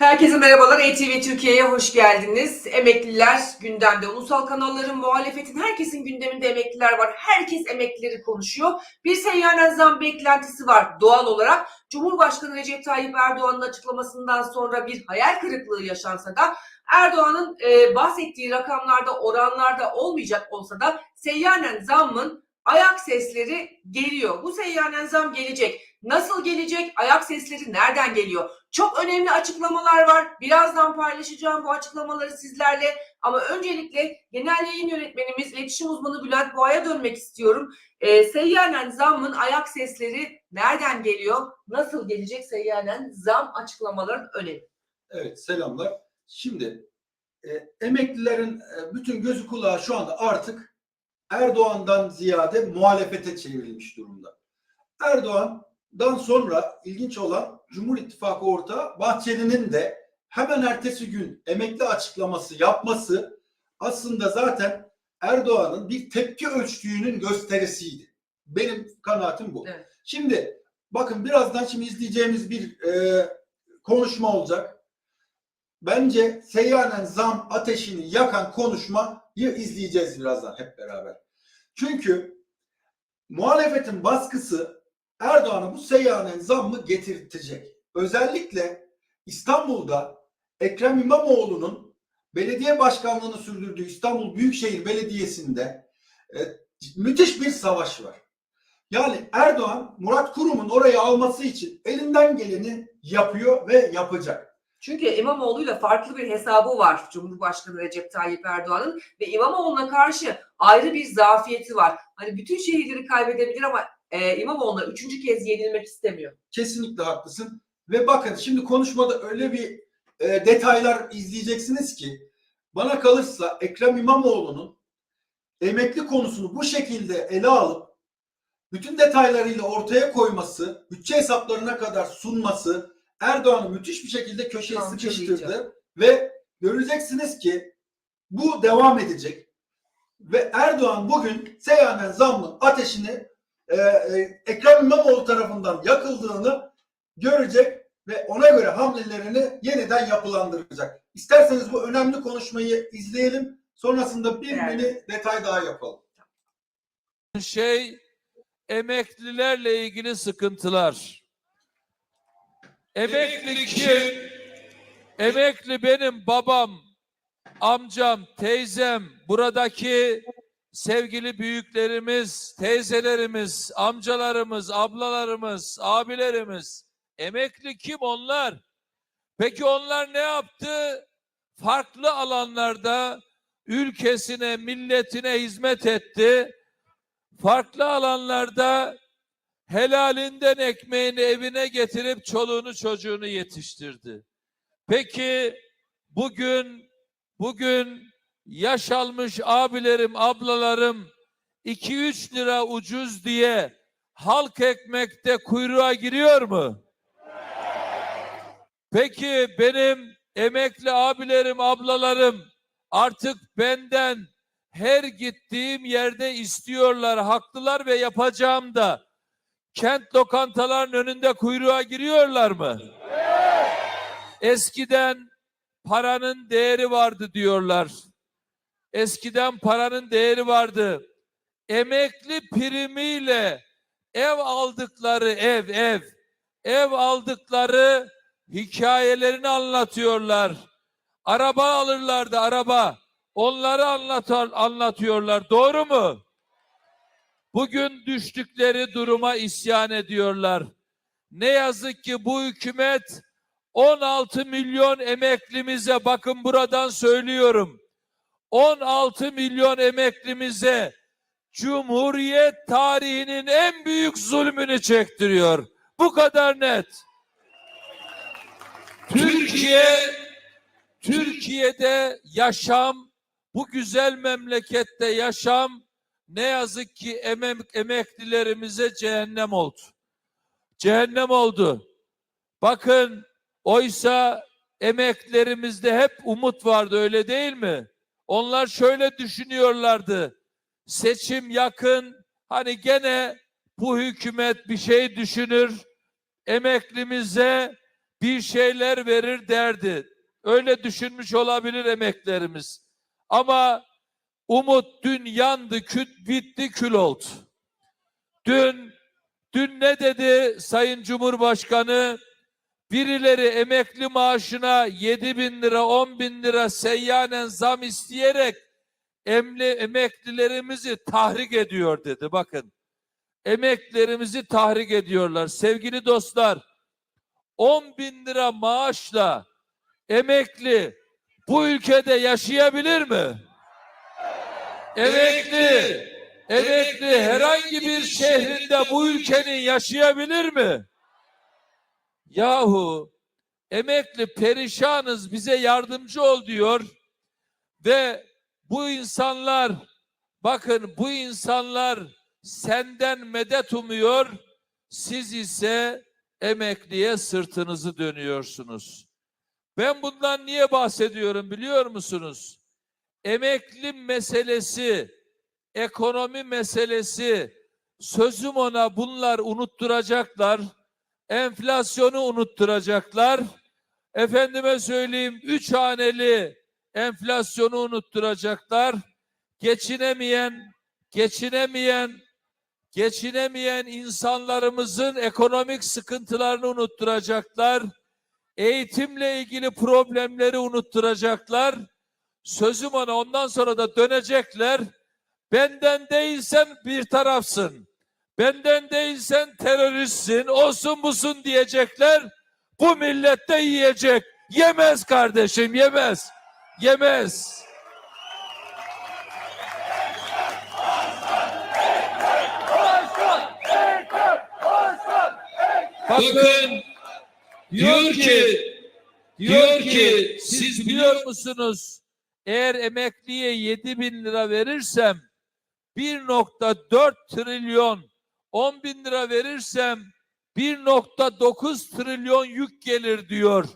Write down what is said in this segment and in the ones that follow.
Herkese merhabalar. ETV Türkiye'ye hoş geldiniz. Emekliler gündemde. Ulusal kanalların, muhalefetin, herkesin gündeminde emekliler var. Herkes emeklileri konuşuyor. Bir seyyanen zam beklentisi var doğal olarak. Cumhurbaşkanı Recep Tayyip Erdoğan'ın açıklamasından sonra bir hayal kırıklığı yaşansa da Erdoğan'ın e, bahsettiği rakamlarda, oranlarda olmayacak olsa da seyyanen zammın ayak sesleri geliyor. Bu seyyanen zam gelecek. Nasıl gelecek? Ayak sesleri nereden geliyor? Çok önemli açıklamalar var. Birazdan paylaşacağım bu açıklamaları sizlerle. Ama öncelikle genel yayın yönetmenimiz, iletişim uzmanı Bülent Boğa'ya dönmek istiyorum. Ee, seyyanen zammın ayak sesleri nereden geliyor? Nasıl gelecek seyyanen zam açıklamaların önemi? Evet selamlar. Şimdi e, emeklilerin e, bütün gözü kulağı şu anda artık Erdoğan'dan ziyade muhalefete çevrilmiş durumda. Erdoğan'dan sonra ilginç olan Cumhur İttifakı ortağı Bahçeli'nin de hemen ertesi gün emekli açıklaması yapması aslında zaten Erdoğan'ın bir tepki ölçtüğünün gösterisiydi. Benim kanaatim bu. Evet. Şimdi bakın birazdan şimdi izleyeceğimiz bir e, konuşma olacak bence seyyanen zam ateşini yakan konuşmayı izleyeceğiz birazdan hep beraber. Çünkü muhalefetin baskısı Erdoğan'a bu seyyanen zammı getirtecek. Özellikle İstanbul'da Ekrem İmamoğlu'nun belediye başkanlığını sürdürdüğü İstanbul Büyükşehir Belediyesi'nde e, müthiş bir savaş var. Yani Erdoğan Murat Kurum'un orayı alması için elinden geleni yapıyor ve yapacak. Çünkü İmamoğlu'yla farklı bir hesabı var Cumhurbaşkanı Recep Tayyip Erdoğan'ın ve İmamoğlu'na karşı ayrı bir zafiyeti var. Hani bütün şehirleri kaybedebilir ama e, İmamoğlu'na üçüncü kez yenilmek istemiyor. Kesinlikle haklısın. Ve bakın şimdi konuşmada öyle bir e, detaylar izleyeceksiniz ki bana kalırsa Ekrem İmamoğlu'nun emekli konusunu bu şekilde ele alıp bütün detaylarıyla ortaya koyması, bütçe hesaplarına kadar sunması Erdoğan'ı müthiş bir şekilde köşeye Kamçılayacak. sıkıştırdı ve göreceksiniz ki bu devam edecek. Ve Erdoğan bugün seyyanen zammın ateşini e, e, Ekrem İmamoğlu tarafından yakıldığını görecek ve ona göre hamlelerini yeniden yapılandıracak. İsterseniz bu önemli konuşmayı izleyelim. Sonrasında bir Evet. mini detay daha yapalım. şey emeklilerle ilgili sıkıntılar. Emekli kim? Emekli benim babam, amcam, teyzem, buradaki sevgili büyüklerimiz, teyzelerimiz, amcalarımız, ablalarımız, abilerimiz. Emekli kim onlar? Peki onlar ne yaptı? Farklı alanlarda ülkesine, milletine hizmet etti farklı alanlarda helalinden ekmeğini evine getirip çoluğunu çocuğunu yetiştirdi. Peki bugün bugün yaş almış abilerim, ablalarım 2-3 lira ucuz diye halk ekmekte kuyruğa giriyor mu? Peki benim emekli abilerim, ablalarım artık benden her gittiğim yerde istiyorlar, haklılar ve yapacağım da kent lokantaların önünde kuyruğa giriyorlar mı? Eskiden paranın değeri vardı diyorlar. Eskiden paranın değeri vardı. Emekli primiyle ev aldıkları ev ev ev aldıkları hikayelerini anlatıyorlar. Araba alırlardı araba. Onları anlatar, anlatıyorlar. Doğru mu? Bugün düştükleri duruma isyan ediyorlar. Ne yazık ki bu hükümet 16 milyon emeklimize bakın buradan söylüyorum. 16 milyon emeklimize Cumhuriyet tarihinin en büyük zulmünü çektiriyor. Bu kadar net. Türkiye Türkiye'de yaşam bu güzel memlekette yaşam ne yazık ki emek, emeklilerimize cehennem oldu. Cehennem oldu. Bakın oysa emeklerimizde hep umut vardı öyle değil mi? Onlar şöyle düşünüyorlardı. Seçim yakın hani gene bu hükümet bir şey düşünür. Emeklimize bir şeyler verir derdi. Öyle düşünmüş olabilir emeklerimiz. Ama umut dün yandı, küt, bitti, kül oldu. Dün dün ne dedi Sayın Cumhurbaşkanı? Birileri emekli maaşına 7 bin lira, 10 bin lira seyyanen zam isteyerek emli, emeklilerimizi tahrik ediyor dedi. Bakın emeklilerimizi tahrik ediyorlar. Sevgili dostlar 10 bin lira maaşla emekli bu ülkede yaşayabilir mi? Emekli, emekli herhangi bir şehrinde bu ülkenin yaşayabilir mi? Yahu emekli perişanız bize yardımcı ol diyor ve bu insanlar bakın bu insanlar senden medet umuyor siz ise emekliye sırtınızı dönüyorsunuz. Ben bundan niye bahsediyorum biliyor musunuz? Emekli meselesi, ekonomi meselesi, sözüm ona bunlar unutturacaklar. Enflasyonu unutturacaklar. Efendime söyleyeyim üç haneli enflasyonu unutturacaklar. Geçinemeyen, geçinemeyen, geçinemeyen insanlarımızın ekonomik sıkıntılarını unutturacaklar. Eğitimle ilgili problemleri unutturacaklar. Sözüm ona ondan sonra da dönecekler. Benden değilsen bir tarafsın. Benden değilsen teröristsin, olsun busun diyecekler. Bu millet de yiyecek. Yemez kardeşim, yemez. Yemez. Bakın diyor ki diyor ki siz biliyor musunuz eğer emekliye 7 bin lira verirsem 1.4 trilyon 10 bin lira verirsem 1.9 trilyon yük gelir diyor.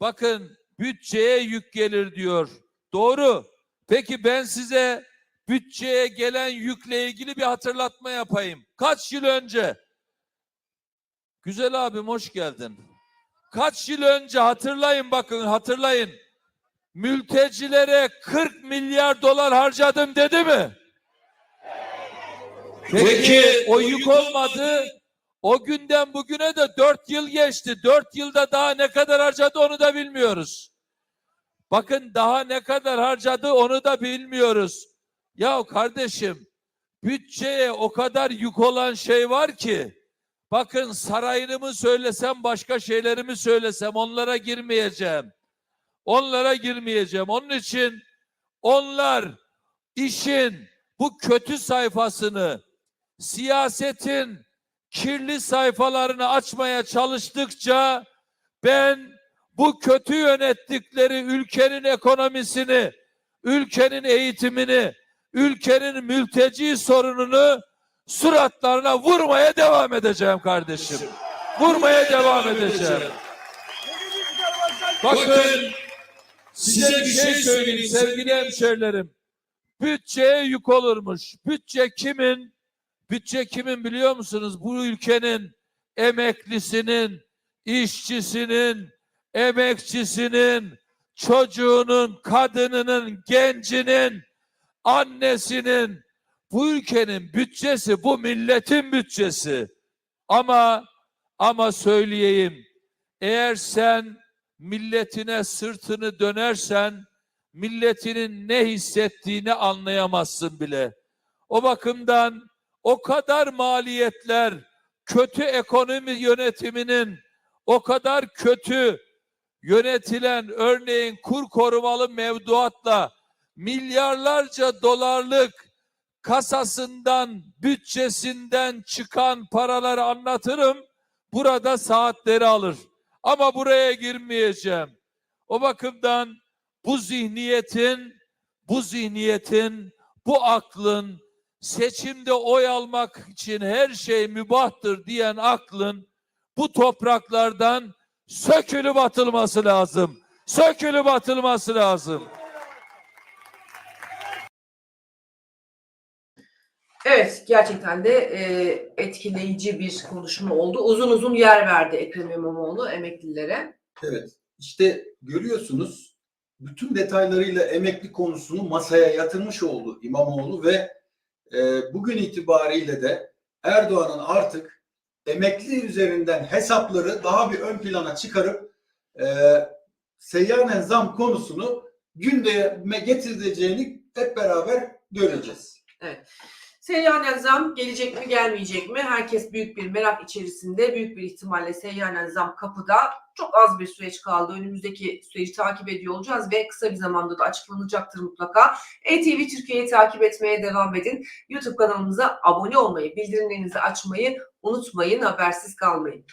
Bakın bütçeye yük gelir diyor. Doğru. Peki ben size bütçeye gelen yükle ilgili bir hatırlatma yapayım. Kaç yıl önce? Güzel abim hoş geldin. Kaç yıl önce hatırlayın bakın hatırlayın. Mültecilere 40 milyar dolar harcadım dedi mi? Peki o yük olmadı. O günden bugüne de dört yıl geçti. Dört yılda daha ne kadar harcadı onu da bilmiyoruz. Bakın daha ne kadar harcadı onu da bilmiyoruz. Ya kardeşim bütçeye o kadar yük olan şey var ki bakın sarayını mı söylesem başka şeyleri mi söylesem onlara girmeyeceğim. Onlara girmeyeceğim. Onun için onlar işin bu kötü sayfasını siyasetin kirli sayfalarını açmaya çalıştıkça ben bu kötü yönettikleri ülkenin ekonomisini, ülkenin eğitimini, ülkenin mülteci sorununu suratlarına vurmaya devam edeceğim kardeşim. Vurmaya devam edeceğim. Bakın size bir şey söyleyeyim sevgili hemşerilerim. Bütçeye yük olurmuş. Bütçe kimin? Bütçe kimin biliyor musunuz? Bu ülkenin emeklisinin, işçisinin, emekçisinin, çocuğunun, kadınının, gencinin, annesinin, bu ülkenin bütçesi, bu milletin bütçesi. Ama ama söyleyeyim, eğer sen milletine sırtını dönersen, milletinin ne hissettiğini anlayamazsın bile. O bakımdan o kadar maliyetler, kötü ekonomi yönetiminin o kadar kötü yönetilen örneğin kur korumalı mevduatla milyarlarca dolarlık kasasından, bütçesinden çıkan paraları anlatırım. Burada saatleri alır. Ama buraya girmeyeceğim. O bakımdan bu zihniyetin, bu zihniyetin, bu aklın seçimde oy almak için her şey mübahtır diyen aklın bu topraklardan sökülüp atılması lazım. Sökülüp atılması lazım. Evet gerçekten de e, etkileyici bir konuşma oldu. Uzun uzun yer verdi Ekrem İmamoğlu emeklilere. Evet. İşte görüyorsunuz bütün detaylarıyla emekli konusunu masaya yatırmış oldu İmamoğlu ve e, bugün itibariyle de Erdoğan'ın artık emekli üzerinden hesapları daha bir ön plana çıkarıp e, seyyanen zam konusunu gündeme getireceğini hep beraber göreceğiz. Seyyanen zam gelecek mi gelmeyecek mi? Herkes büyük bir merak içerisinde. Büyük bir ihtimalle seyyanen zam kapıda. Çok az bir süreç kaldı. Önümüzdeki süreci takip ediyor olacağız ve kısa bir zamanda da açıklanacaktır mutlaka. ETV Türkiye'yi takip etmeye devam edin. YouTube kanalımıza abone olmayı, bildirimlerinizi açmayı unutmayın. Habersiz kalmayın.